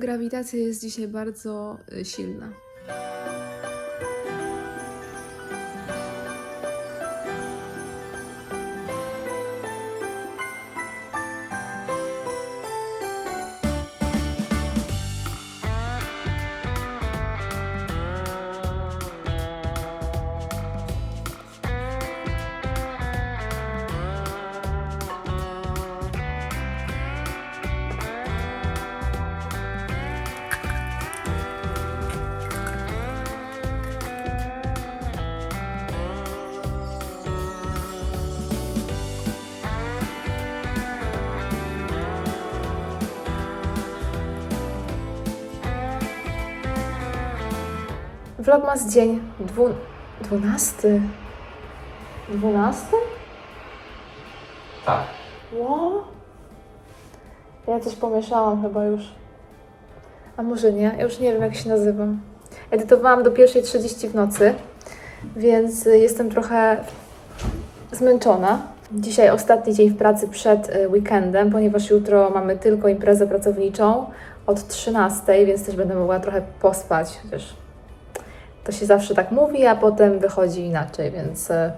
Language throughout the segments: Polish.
Grawitacja jest dzisiaj bardzo y, silna. Vlogmas dzień dwu... dwunasty. Dwunasty? Tak. Ło? Ja coś pomieszałam chyba już. A może nie? Ja już nie wiem, jak się nazywam. Edytowałam do 1.30 w nocy, więc jestem trochę zmęczona. Dzisiaj ostatni dzień w pracy przed y, weekendem, ponieważ jutro mamy tylko imprezę pracowniczą od 13, więc też będę mogła trochę pospać, chociaż to się zawsze tak mówi, a potem wychodzi inaczej, więc y,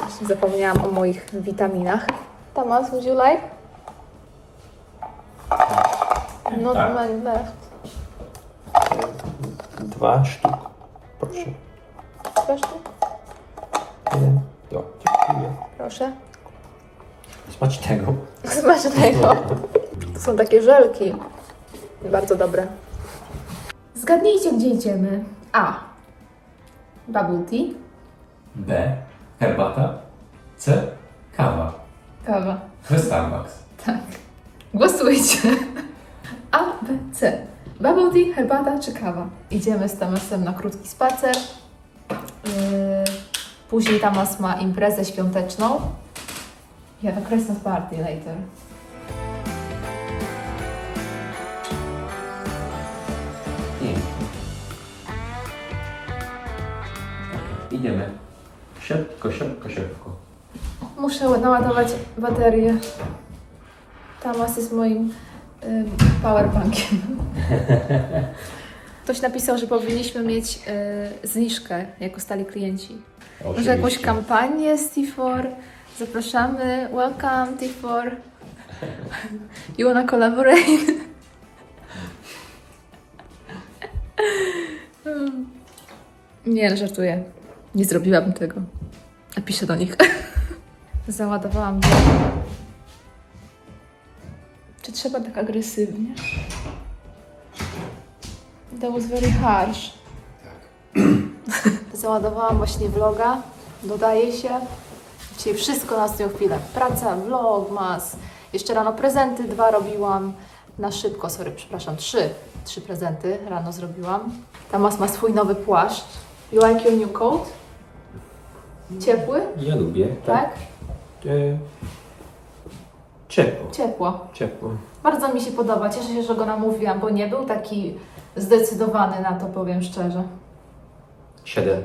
właśnie zapomniałam o moich witaminach. Thomas, would you like? Not Tak. many left. Dwa sztuk. Proszę. Proszę. Jeden. Do. Dziękuję. Proszę. Smacznego. Smacznego. To są takie żelki. Bardzo dobre. Zgadnijcie, gdzie idziemy. A. Bubble tea. B. Herbata. C. Kawa. Kawa. We Starbucks. Tak. Głosujcie. A, B, C. Bubble tea, herbata czy kawa? Idziemy z Tamasem na krótki spacer. Yy, później Tamas ma imprezę świąteczną. Ja have a Christmas party later. Idziemy. Szybko, szybko, szybko. Muszę naładować baterię. Tamas jest moim ym, powerbankiem. Ktoś napisał, że powinniśmy mieć y, zniżkę jako stali klienci. Może jakąś kampanię z T4. Zapraszamy. Welcome T4. You wanna collaborate? Hmm. Nie, żartuję. Nie zrobiłabym tego. Napiszę do nich. Załadowałam do... Czy trzeba tak agresywnie? That was very harsh. Załadowałam właśnie vloga. Dodaje się. Dzisiaj wszystko na ostatnią chwilę. Praca, vlog, mas. Jeszcze rano prezenty dwa robiłam. Na szybko, sorry, przepraszam, trzy. Trzy prezenty rano zrobiłam. Tamas ma swój nowy płaszcz. You like your new coat? Ciepły? Ja lubię. Tak? E, ciepło. Ciepło. Ciepło. Bardzo mi się podoba. Cieszę się, że go namówiłam, bo nie był taki zdecydowany na to, powiem szczerze. Siedem.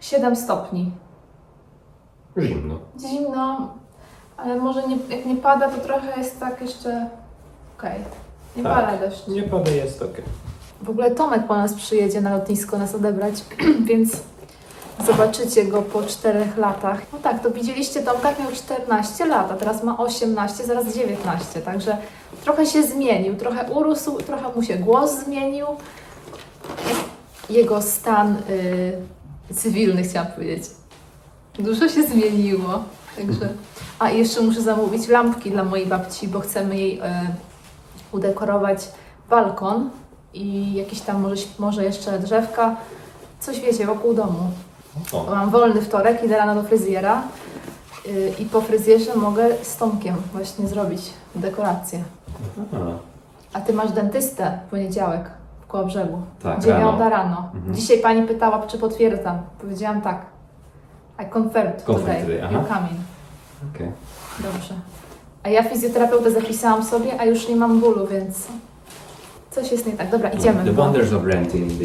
7 stopni. Zimno. Zimno, ale może nie, jak nie pada, to trochę jest tak jeszcze okej. Nie Tak. pada deszcz. Nie pada, jest ok. W ogóle Tomek po nas przyjedzie na lotnisko nas odebrać, więc zobaczycie go po 4 latach. No tak, to widzieliście Tomka, miał 14 lat, a teraz ma 18, zaraz 19, także trochę się zmienił, trochę urósł, trochę mu się głos zmienił. Jego stan y, cywilny, chciałam powiedzieć. Dużo się zmieniło, także... A jeszcze muszę zamówić lampki dla mojej babci, bo chcemy jej y, udekorować balkon i jakieś tam może, może jeszcze drzewka, coś wiecie, wokół domu. O. Mam wolny wtorek, idę rano do fryzjera yy, i po fryzjerze mogę z Tomkiem właśnie zrobić dekorację. Aha. A ty masz dentystę w poniedziałek w Kołobrzegu. Tak, Dziewiąta rano. Mhm. Dzisiaj pani pytała, czy potwierdzam. Powiedziałam tak. I confirmed Confirmed today. today, aha. You come in. Okej. Dobrze. A ja fizjoterapeutę zapisałam sobie, a już nie mam bólu, więc coś jest nie tak. Dobra, idziemy. The wonders of renting in the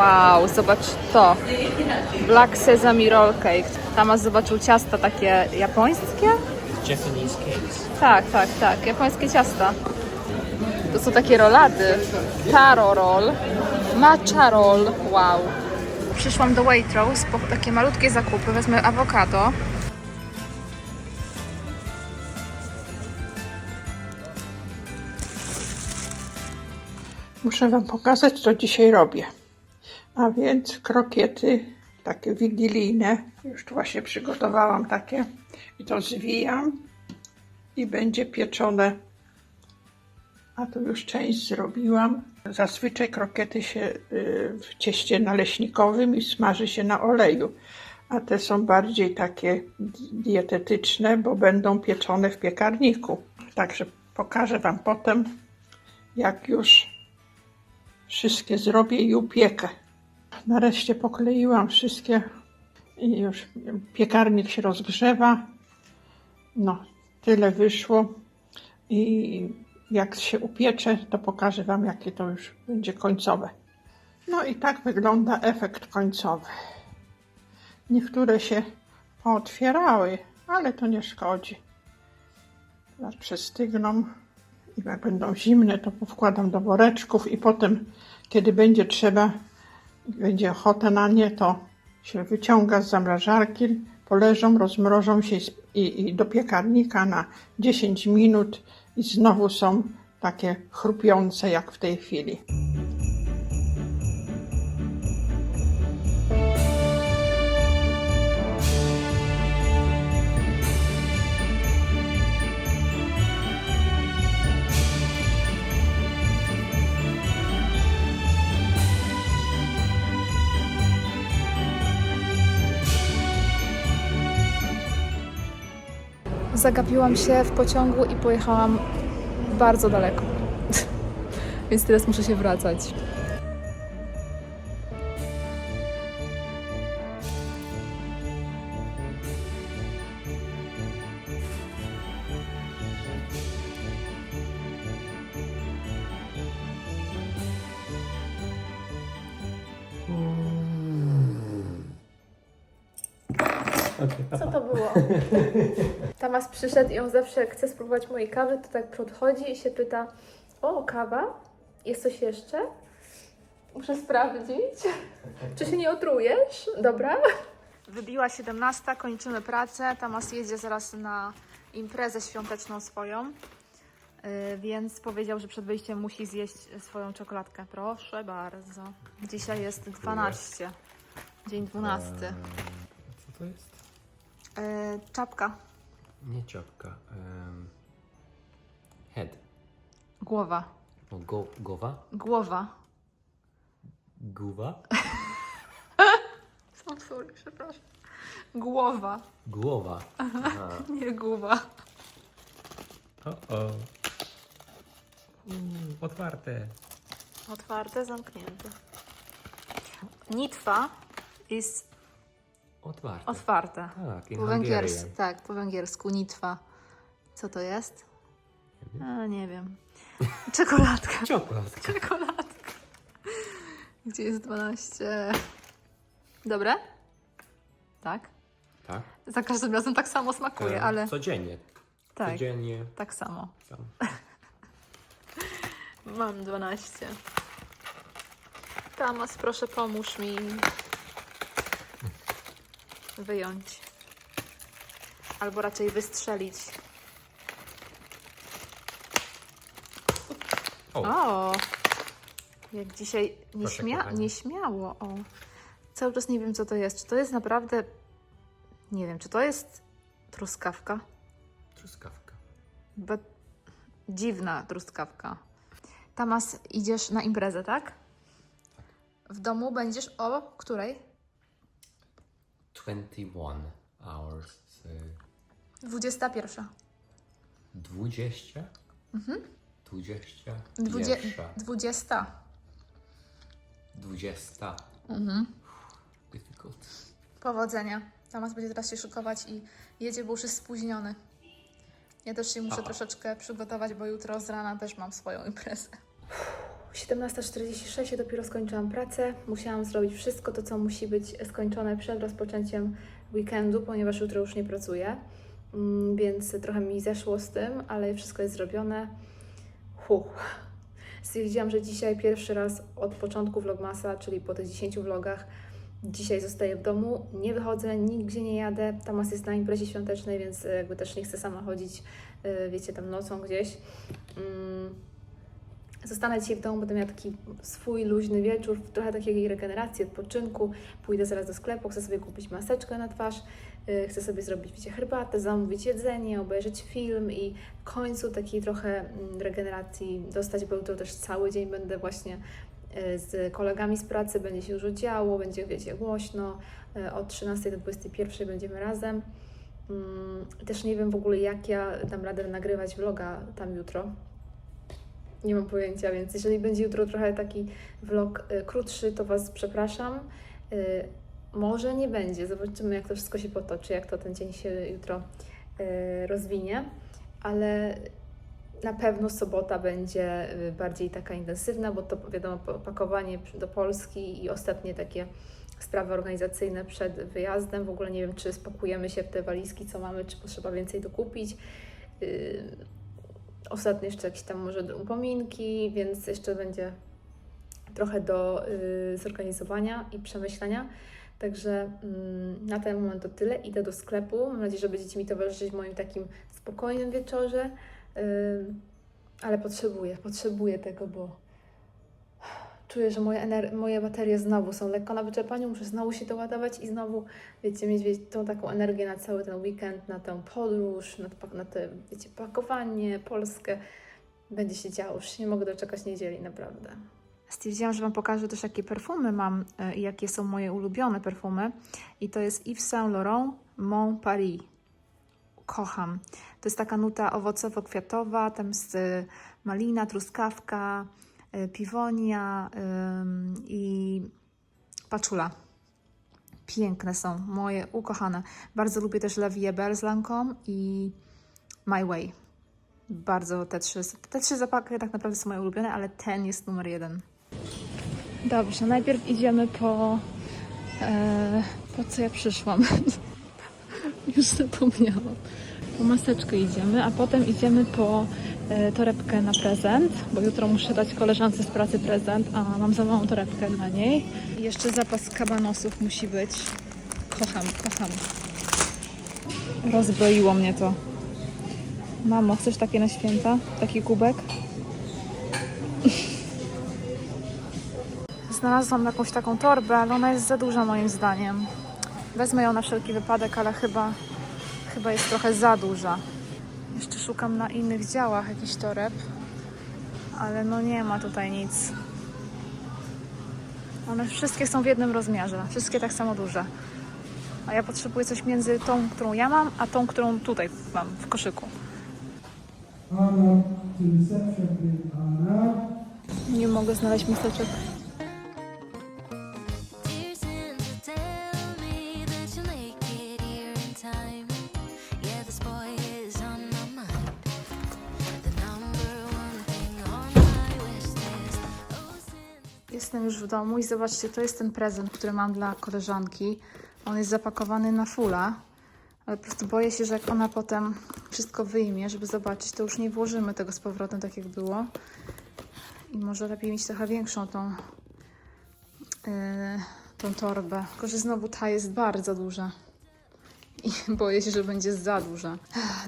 Wow, zobacz to. Black Sesame Roll Cake. Tamas zobaczył ciasta takie japońskie? Japanese cakes. Tak, tak, tak. Japońskie ciasta. To są takie rolady. Taro roll, matcha roll. Wow. Przyszłam do Waitrose po takie malutkie zakupy. Wezmę awokado. Muszę Wam pokazać, co dzisiaj robię. A więc krokiety takie wigilijne. Już tu właśnie przygotowałam takie. I to zwijam i będzie pieczone. A tu już część zrobiłam. Zazwyczaj krokiety się y, w cieście naleśnikowym i smaży się na oleju. A te są bardziej takie di- dietetyczne, bo będą pieczone w piekarniku. Także pokażę Wam potem, jak już wszystkie zrobię i upiekę. Nareszcie pokleiłam wszystkie i już piekarnik się rozgrzewa. No, tyle wyszło i jak się upiecze, to pokażę Wam, jakie to już będzie końcowe. No i tak wygląda efekt końcowy. Niektóre się pootwierały, ale to nie szkodzi. Teraz przestygną. I jak będą zimne, to powkładam do woreczków i potem, kiedy będzie trzeba, będzie ochota na nie, to się wyciąga z zamrażarki, poleżą, rozmrożą się i, i do piekarnika na 10 minut i znowu są takie chrupiące jak w tej chwili. Zagapiłam się w pociągu i pojechałam bardzo daleko. Więc teraz muszę się wracać. Co to było? Tamas przyszedł i on zawsze jak chce spróbować mojej kawy, to tak podchodzi i się pyta o, kawa? Jest coś jeszcze? Muszę sprawdzić. Czy się nie otrujesz? Dobra. Wybiła 17, kończymy pracę. Tamas jedzie zaraz na imprezę świąteczną swoją. Yy, Więc powiedział, że przed wyjściem musi zjeść swoją czekoladkę. Proszę bardzo. Dzisiaj jest 12. Dzień 12. Co to jest? Yy, czapka. Nie czapka. Um, head. Głowa. O, go, głowa? Głowa. Głowa? Oh, sorry, przepraszam. Głowa, Głowa. Aha. nie głowa. O, o. Uuu, otwarte. Otwarte, zamknięte. Nitwa jest Otwarte. otwarte. tak, in Po węgiersku, tak, po węgiersku nitwa. Co to jest? A, nie wiem. Czekoladka. Czekoladka. Czekoladka. Gdzie jest 12? Dobre? Tak? Tak? Za każdym razem tak samo smakuje, E, ale Codziennie. tak, Codziennie. tak samo. Sam. Mam 12. Tamas, proszę pomóż mi wyjąć. Albo raczej wystrzelić. O, O! Jak dzisiaj nieśmia nieśmiało. O. Cały czas nie wiem, co to jest. Czy to jest naprawdę. Nie wiem, czy to jest truskawka? truskawka. Be... Dziwna truskawka. Tamas, idziesz na imprezę, tak? W domu będziesz o której? 21 hours. y, 21. 20? Mhm. 20? Dwudzie... Pierwsza. 20. 20. Mhm. Difficult. Powodzenia. Tamas będzie teraz się szykować i jedzie, bo już jest spóźniony. Ja też się muszę Aha. troszeczkę przygotować, bo jutro z rana też mam swoją imprezę. 17.46 ja dopiero skończyłam pracę. Musiałam zrobić wszystko to, co musi być skończone przed rozpoczęciem weekendu, ponieważ jutro już nie pracuję. Mm, Więc trochę mi zeszło z tym, ale wszystko jest zrobione. Huh. Stwierdziłam, że dzisiaj pierwszy raz od początku vlogmasa, czyli po tych 10 vlogach, dzisiaj zostaję w domu, nie wychodzę, nigdzie nie jadę. Tamas jest na imprezie świątecznej, więc jakby też nie chcę sama chodzić, e, wiecie, tam nocą gdzieś. Zostanę dzisiaj w domu, będę miała taki swój luźny wieczór, trochę takiej regeneracji, odpoczynku. Pójdę zaraz do sklepu, chcę sobie kupić maseczkę na twarz, yy, chcę sobie zrobić, wiecie, herbatę, zamówić jedzenie, obejrzeć film i w końcu takiej trochę mm, regeneracji dostać, bo jutro też cały dzień będę właśnie yy, z kolegami z pracy, będzie się dużo działo, będzie, wiecie, głośno. Yy, Od 13 do 21 będziemy razem. Mm, Też nie wiem w ogóle, jak ja dam radę nagrywać vloga tam jutro. Nie mam pojęcia, więc jeżeli będzie jutro trochę taki vlog y, krótszy, to Was przepraszam. Y, może nie będzie, zobaczymy jak to wszystko się potoczy, jak to ten dzień się jutro y, rozwinie, ale na pewno sobota będzie bardziej taka intensywna, bo to wiadomo pakowanie do Polski i ostatnie takie sprawy organizacyjne przed wyjazdem. W ogóle nie wiem, czy spakujemy się w te walizki, co mamy, czy potrzeba więcej dokupić. Y, Ostatnio jeszcze jakieś tam może upominki, więc jeszcze będzie trochę do y, zorganizowania i przemyślenia. Także mm, na ten moment to tyle. Idę do sklepu. Mam nadzieję, że będziecie mi towarzyszyć w moim takim spokojnym wieczorze. Y, ale potrzebuję, potrzebuję tego, bo czuję, że moje, ener- moje baterie znowu są lekko na wyczerpaniu. Muszę znowu się doładować i znowu, wiecie, mieć wie- tą taką energię na cały ten weekend, na tę podróż, na, to- na te, wiecie, pakowanie, Polskę. Będzie się działo. Już nie mogę doczekać niedzieli, naprawdę. Stwierdziłam, że Wam pokażę też, jakie perfumy mam e, i jakie są moje ulubione perfumy. I to jest Yves Saint Laurent Mon Paris. Kocham. To jest taka nuta owocowo-kwiatowa, tam jest e, malina, truskawka, piwonia ym, i paczula. Piękne są, moje ukochane. Bardzo lubię też La Vie z Lancome i My Way. Bardzo te trzy, te trzy zapachy tak naprawdę są moje ulubione, ale ten jest numer jeden. Dobrze, najpierw idziemy po... E, po co ja przyszłam? Już zapomniałam. Po maseczkę idziemy, a potem idziemy po torebkę na prezent, bo jutro muszę dać koleżance z pracy prezent, a mam za małą torebkę dla niej. I jeszcze zapas kabanosów musi być. Kocham, kocham. Rozbroiło mnie to. Mamo, chcesz takie na święta? Taki kubek? Znalazłam jakąś taką torbę, ale ona jest za duża moim zdaniem. Wezmę ją na wszelki wypadek, ale chyba, chyba jest trochę za duża. Jeszcze szukam na innych działach jakichś toreb, ale no nie ma tutaj nic. One wszystkie są w jednym rozmiarze, wszystkie tak samo duże. A ja potrzebuję coś między tą, którą ja mam, a tą, którą tutaj mam w koszyku. Nie mogę znaleźć miseczek. Już w domu i zobaczcie, to jest ten prezent, który mam dla koleżanki. On jest zapakowany na fula, ale po prostu boję się, że jak ona potem wszystko wyjmie, żeby zobaczyć, to już nie włożymy tego z powrotem tak jak było. I może lepiej mieć trochę większą tą, yy, tą torbę. Tylko, że znowu ta jest bardzo duża. I boję się, że będzie za duża.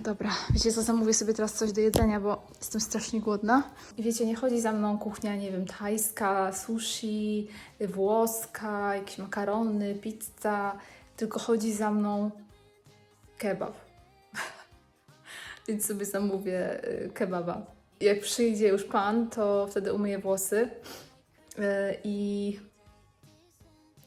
Dobra, wiecie co, zamówię sobie teraz coś do jedzenia, bo jestem strasznie głodna. I wiecie, nie chodzi za mną kuchnia, nie wiem, tajska, sushi, włoska, jakieś makarony, pizza, tylko chodzi za mną kebab. Więc sobie zamówię y, kebaba. Jak przyjdzie już pan, to wtedy umyję włosy y, i...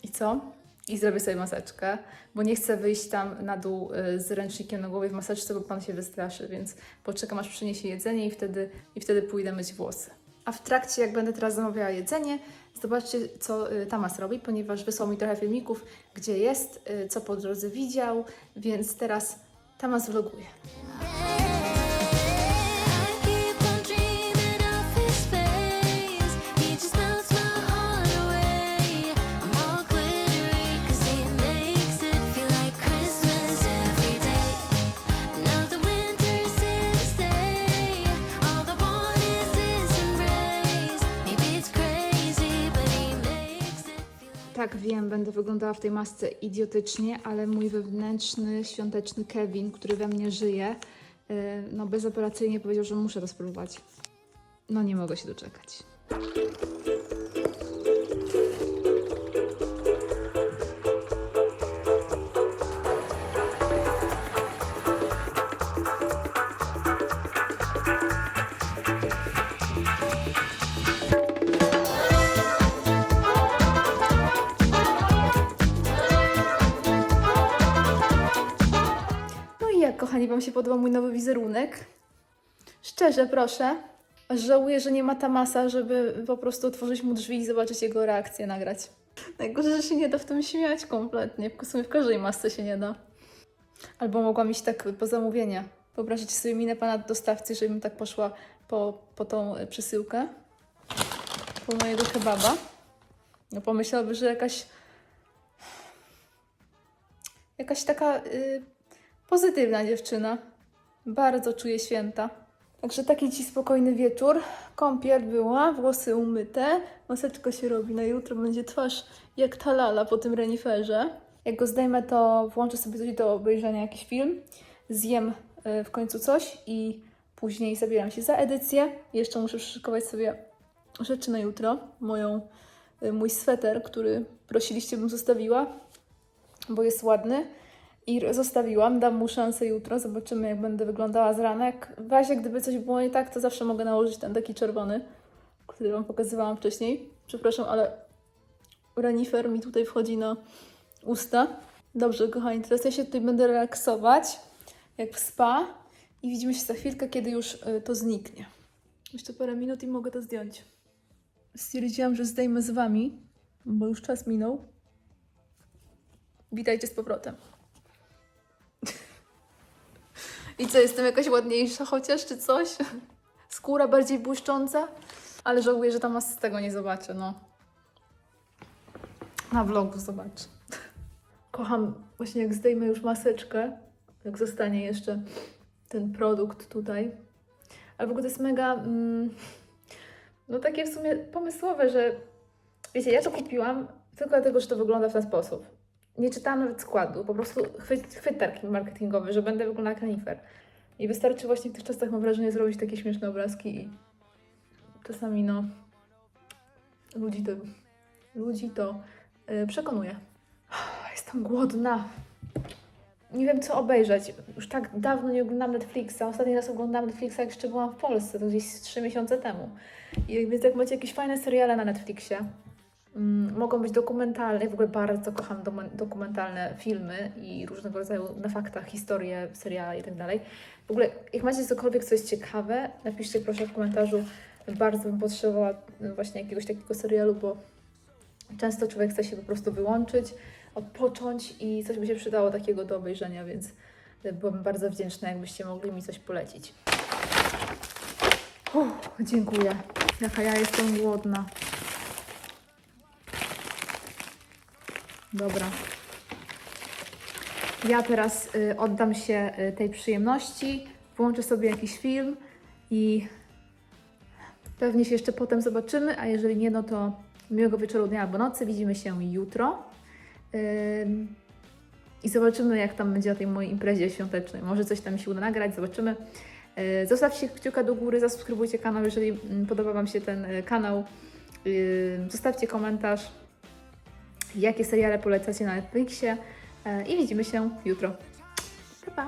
I co? I zrobię sobie maseczkę, bo nie chcę wyjść tam na dół y, z ręcznikiem na głowie w maseczce, bo pan się wystraszy, więc poczekam aż przyniesie jedzenie i wtedy, i wtedy pójdę myć włosy. A w trakcie, jak będę teraz zamawiała jedzenie, zobaczcie, co y, Tamas robi, ponieważ wysłał mi trochę filmików, gdzie jest, y, co po drodze widział, więc teraz Tamas vloguje. Tak, wiem, będę wyglądała w tej masce idiotycznie, ale mój wewnętrzny, świąteczny Kevin, który we mnie żyje, yy, no bezapelacyjnie powiedział, że muszę to spróbować. No nie mogę się doczekać. Wam się podoba mój nowy wizerunek? Szczerze, proszę. Żałuję, że nie ma Tamasa, żeby po prostu otworzyć mu drzwi i zobaczyć jego reakcję, nagrać. Najgorzej, że się nie da w tym śmiać kompletnie. W sumie w każdej masce się nie da. Albo mogłam iść tak po zamówienia. Wyobrazić sobie minę pana dostawcy, żebym tak poszła po, po tą e, przesyłkę. Po mojego kebaba. No pomyślałby, że jakaś... Jakaś taka... y, Pozytywna dziewczyna. Bardzo czuję święta. Także taki ci spokojny wieczór. Kąpiel była, włosy umyte, maseczka się robi na jutro, będzie twarz jak ta lala po tym reniferze. Jak go zdejmę, to włączę sobie coś do obejrzenia, jakiś film, zjem y, w końcu coś i później zabieram się za edycję. Jeszcze muszę przyszykować sobie rzeczy na jutro. Moją, y, mój sweter, który prosiliście, bym zostawiła, bo jest ładny. I zostawiłam, dam mu szansę jutro, zobaczymy jak będę wyglądała z ranek. W razie gdyby coś było nie tak, to zawsze mogę nałożyć ten taki czerwony, który Wam pokazywałam wcześniej. Przepraszam, ale renifer mi tutaj wchodzi na usta. Dobrze, kochani, teraz ja się tutaj będę relaksować, jak w spa i widzimy się za chwilkę, kiedy już y, to zniknie. Jeszcze parę minut i mogę to zdjąć. Stwierdziłam, że zdejmę z Wami, bo już czas minął. Witajcie z powrotem. I co, jestem jakaś ładniejsza chociaż, czy coś? Skóra bardziej błyszcząca? Ale żałuję, że tam z tego nie zobaczę, no. Na vlogu zobaczę. Kocham właśnie jak zdejmę już maseczkę, jak zostanie jeszcze ten produkt tutaj. Ale w ogóle to jest mega, mm, no takie w sumie pomysłowe, że wiecie, ja to kupiłam tylko dlatego, że to wygląda w ten sposób. Nie czytałam nawet składu, po prostu chwyt, chwyt taki marketingowy, że będę wyglądała jak renifer. I wystarczy właśnie w tych czasach, mam wrażenie, zrobić takie śmieszne obrazki i czasami, no, ludzi to, ludzi to yy, przekonuje. Jestem głodna. Nie wiem, co obejrzeć. Już tak dawno nie oglądam Netflixa. Ostatni raz oglądałam Netflixa, jak jeszcze byłam w Polsce, to gdzieś 3 miesiące temu. I więc jak macie jakieś fajne seriale na Netflixie, mogą być dokumentalne, w ogóle bardzo kocham dokumentalne filmy i różnego rodzaju na faktach, historie, seriale i tak dalej. W ogóle, jak macie cokolwiek, co jest ciekawe, napiszcie proszę w komentarzu. Bardzo bym potrzebowała mm, właśnie jakiegoś takiego serialu, bo często człowiek chce się po prostu wyłączyć, odpocząć i coś by się przydało takiego do obejrzenia, więc byłabym bardzo wdzięczna, jakbyście mogli mi coś polecić. Uff, dziękuję. Jaka ja jestem głodna. Dobra. Ja teraz y, oddam się y, tej przyjemności, włączę sobie jakiś film i pewnie się jeszcze potem zobaczymy, a jeżeli nie, no to miłego wieczoru, dnia albo nocy. Widzimy się jutro. I zobaczymy, jak tam będzie na tej mojej imprezie świątecznej. Może coś tam się uda nagrać, zobaczymy. Yy, Zostawcie kciuka do góry, zasubskrybujcie kanał, jeżeli mm, podoba Wam się ten y, kanał. Zostawcie komentarz jakie seriale polecacie na Netflixie e, i widzimy się jutro. Pa, pa!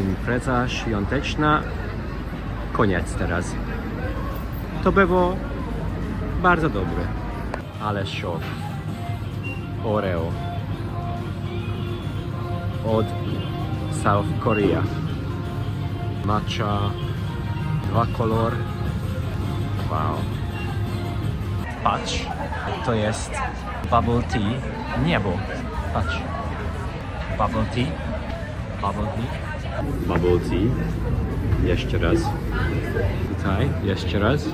Impreza świąteczna. Koniec teraz. To było bardzo dobre. Ale szok. Oreo. Od South Korea. Matcha. Dwa kolor. Wow. Patrz. To jest bubble tea. Niebo. Patrz. Bubble tea. Bubble tea. Bubble tea. Jeszcze raz. Tutaj, jeszcze raz.